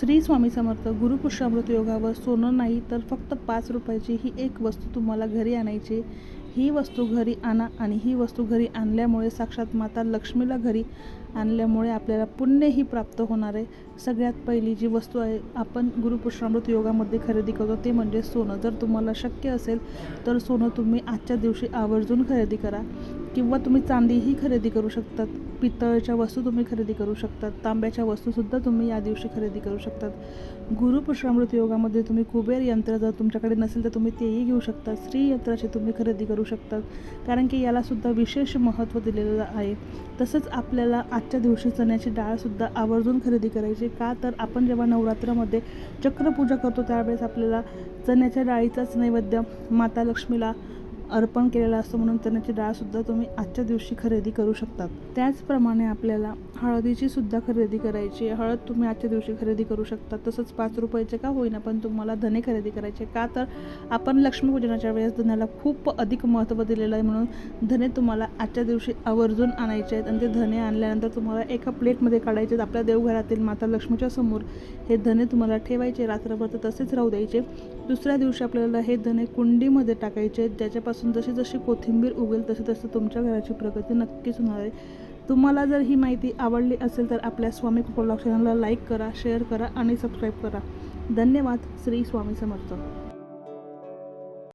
श्री स्वामी समर्थ गुरुपुष्यामृत योगावर सोनं नाही तर फक्त पाच रुपयाची ही एक वस्तू तुम्हाला घरी आणायची. ही वस्तू घरी आणा आणि ही वस्तू घरी आणल्यामुळे साक्षात माता लक्ष्मीला घरी आणल्यामुळे आपल्याला पुण्यही प्राप्त होणार आहे. सगळ्यात पहिली जी वस्तू आहे आपण गुरुपुष्यामृत योगामध्ये खरेदी करतो ते म्हणजे सोनं. जर तुम्हाला शक्य असेल तर सोनं तुम्ही आजच्या दिवशी आवर्जून खरेदी करा. किंवा तुम्ही चांदीही खरेदी करू शकतात. पितळच्या वस्तू तुम्ही खरेदी करू शकतात. तांब्याच्या वस्तूसुद्धा तुम्ही या दिवशी खरेदी करू शकतात. गुरुपुष्यामृत योगामध्ये तुम्ही कुबेर यंत्र जर तुमच्याकडे नसेल तर तुम्ही तेही घेऊ शकता. स्त्रीयंत्राची यंत्राची तुम्ही खरेदी करू शकतात. कारण की यालासुद्धा विशेष महत्त्व दिलेलं आहे. तसंच आपल्याला आजच्या दिवशी चण्याची डाळसुद्धा आवर्जून खरेदी करायची. का तर आपण जेव्हा नवरात्रामध्ये चक्रपूजा करतो त्यावेळेस आपल्याला चण्याच्या डाळीचाच नैवेद्य माता लक्ष्मीला अर्पण केलेला असतो म्हणून चण्याची डाळसुद्धा तुम्ही आजच्या दिवशी खरेदी करू शकतात त्याचप्रमाणे आपल्याला हळदीची सुद्धा खरेदी करायची आहे. हळद तुम्ही आजच्या दिवशी खरेदी करू शकता. तसंच पाच रुपयाचे का होईना पण तुम्हाला धने खरेदी करायचे का तर आपण लक्ष्मीपूजनाच्या वेळेस धन्याला खूप अधिक महत्त्व दिलेलं आहे म्हणून धने तुम्हाला आजच्या दिवशी आवर्जून आणायचे आहेत. आणि ते धने आणल्यानंतर तुम्हाला एका प्लेटमध्ये काढायचे आहेत. आपल्या देवघरातील माता लक्ष्मीच्या समोर हे धने तुम्हाला ठेवायचे रात्रभर तर तसेच राहू द्यायचे दुसऱ्या दिवशी आपल्याला हे धने कुंडीमध्ये टाकायचे आहेत. ज्याच्यापासून जशी जशी कोथिंबीर उगेल तसे तसं तुमच्या घराची प्रगती नक्कीच होणार आहे. तुम्हाला जर ही माहिती आवडली असेल तर आपल्या स्वामी कुपलॉग चॅनलला लाईक करा शेअर करा आणि सबस्क्राईब करा. धन्यवाद. श्री स्वामी समर्थ.